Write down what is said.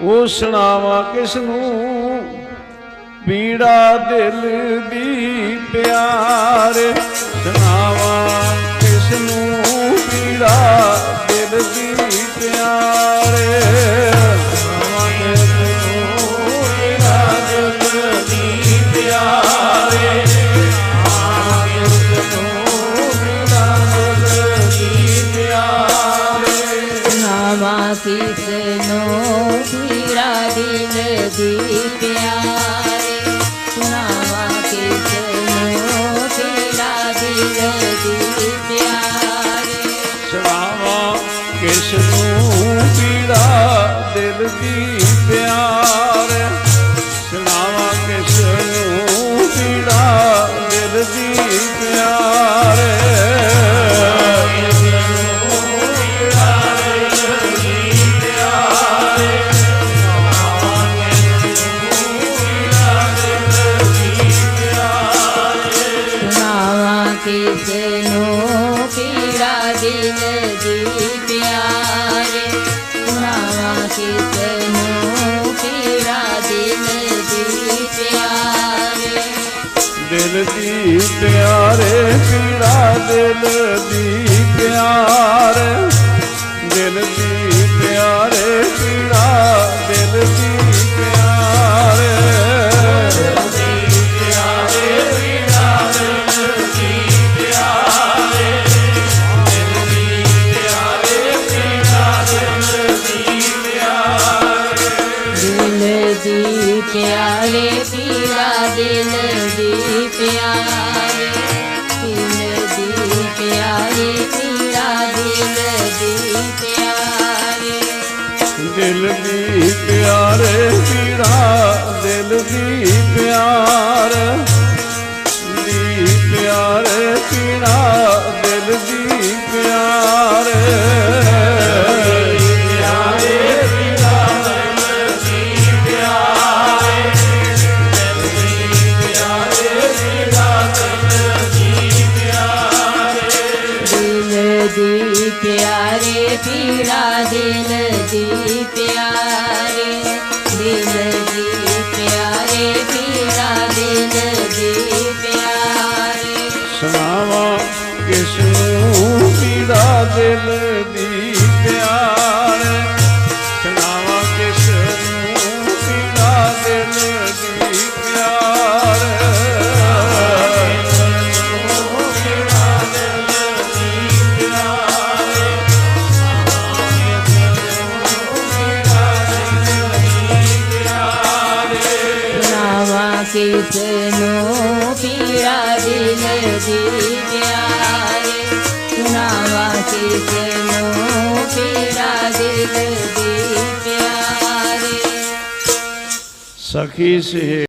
ਉਹ ਸੁਣਾਵਾ ਕਿਸ ਨੂੰ? ਪੀੜਾ ਦਿਲ ਦੀ ਪਿਆਰ। ਨਾਵਾ ਕਿਸ ਨੂੰ ਪੀੜਾ ਦਿਲ ਦੀ ਪਿਆਰੇ ਨਾਵਾ ਕਿਸ ਨੂੰ ਪੀੜਾ ਦਿਲ ਦੀ ਪਿਆਰੇ ਸੁਣਾਵਾ ਕਿਸ ਨੂੰ ਪੀੜਾ ਦਿਲ ਨਾਵਾ ਕਿਸ ਪੀੜਾ ਦਿਲ ਦੀ ਪਿਆਰੇ। ਨਾਵਾ ਕਿਸ ਨੂੰ ਪੀੜਾ ਦਿਲ ਦੀ ਪਿਆਰੇ। ਦਿਲ ਦੀ ਪਿਆਰੇ, ਪੀੜਾ ਦਿਲ ਦੀ ਦਿਲ ਦੀ ਪਿਆਰੇ ਪੀੜਾ ਦਿਲ ਦੀ ਪਿਆਰੇ ਦਿਲ ਦੀ ਪਿਆਰੇ ਪੀੜਾ ਦਿਲ ਦੀ ਦਿਲ ਦੀ ਪਿਆਰੇ, ਦਿਲ ਦੀ ਪਿਆਰੇ ਪੀਰਾ ਦਿਲ ਦੀ ਪਿਆਰੇ। ਸੁਣਾਵਾ ਕਿਸ ਨੂੰ ਪੀੜਾ ਦਿਲ ਦੀ? ਨਾਵਾ ਕਿਸ ਨੂੰ ਪੀੜਾ ਦਿਲ ਦੀ ਪਿਆਰੇ ਨਾਵਾ ਕਿਸ ਨੂੰ ਪੀੜਾ ਦਿਲ ਦੀ ਪਿਆਰੇ ਸਖੀ ਸੇ